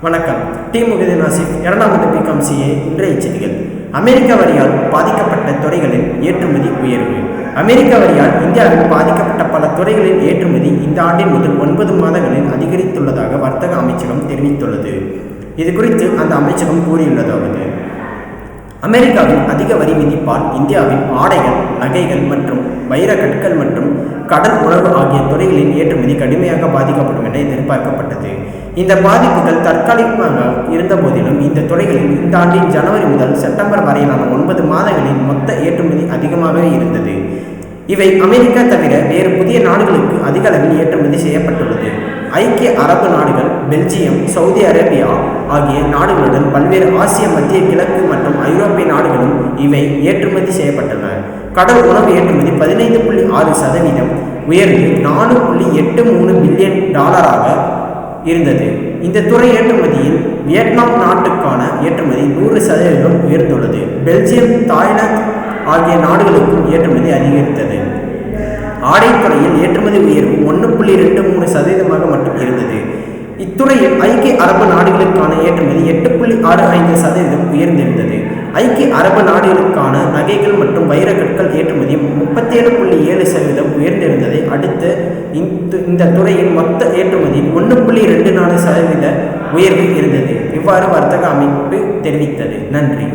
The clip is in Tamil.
வணக்கம். டி. முகதீன் ஆசிப் இரண்டாவது பிகாம் சிஏ இன்றைய செய்திகள். அமெரிக்க வரியால் பாதிக்கப்பட்ட துறைகளில் ஏற்றுமதி உயர்வு. அமெரிக்க வரியால் இந்தியாவில் பாதிக்கப்பட்ட பல துறைகளின் ஏற்றுமதி இந்த ஆண்டின் முதல் ஒன்பது மாதங்களில் அதிகரித்துள்ளதாக வர்த்தக அமைச்சகம் தெரிவித்துள்ளது. இது குறித்து அந்த அமைச்சகம் கூறியுள்ளதாவது. அமெரிக்காவின் அதிக வரி விதிப்பால் இந்தியாவின் ஆடைகள் நகைகள் மற்றும் வைர கற்கள் மற்றும் கடல் உணவு ஆகிய துறைகளின் ஏற்றுமதி கடுமையாக பாதிக்கப்படும் என எதிர்பார்க்கப்பட்டது. இந்த பாதிப்புகள் தற்காலிகமாக இருந்த போதிலும் இந்த துறைகளில் இந்த ஆண்டின் ஜனவரி முதல் செப்டம்பர் வரையிலான ஒன்பது மாதங்களில் மொத்த ஏற்றுமதி அதிகமாகவே இருந்தது. இவை அமெரிக்கா தவிர வேறு புதிய நாடுகளுக்கு அதிக அளவில் ஏற்றுமதி செய்யப்பட்டுள்ளது. ஐக்கிய அரபு நாடுகள் பெல்ஜியம் சவுதி அரேபியா ஆகிய நாடுகளுடன் பல்வேறு ஆசிய மத்திய கிழக்கு மற்றும் ஐரோப்பிய நாடுகளும் இவை ஏற்றுமதி செய்யப்பட்டன. கடல் உணவு ஏற்றுமதி பதினைந்து புள்ளி ஆறு சதவீதம் உயர்ந்து நாலு புள்ளி எட்டு மூணு பில்லியன் டாலராக இருந்தது. இந்த துறை ஏற்றுமதியில் வியட்நாம் நாட்டுக்கான ஏற்றுமதி நூறு சதவீதம் உயர்ந்துள்ளது. பெல்ஜியம் தாய்லாந்து ஆகிய நாடுகளுக்கும் ஏற்றுமதி அதிகரித்தது. ஆடைத்துறையில் ஏற்றுமதி உயர்வு ஒன்று புள்ளி ரெண்டு மூணு சதவீதமாக மட்டும் இருந்தது. இத்துறையில் ஐக்கிய அரபு நாடுகளுக்கான ஏற்றுமதி எட்டு புள்ளி ஆறு ஐந்து சதவீதம் உயர்ந்திருந்தது. ஐக்கிய அரபு நாடுகளுக்கான நகைகள் மற்றும் வைரக்கற்கள் ஏற்றுமதி முப்பத்தேழு புள்ளி ஏழு சதவீதம் உயர்ந்திருந்ததை அடுத்து இந்த இந்த துறையின் மொத்த ஏற்றுமதி ஒன்று புள்ளி ரெண்டு நாலு சதவீத உயர்வு இருந்தது. இவ்வாறு வர்த்தக அமைப்பு தெரிவித்தது. நன்றி.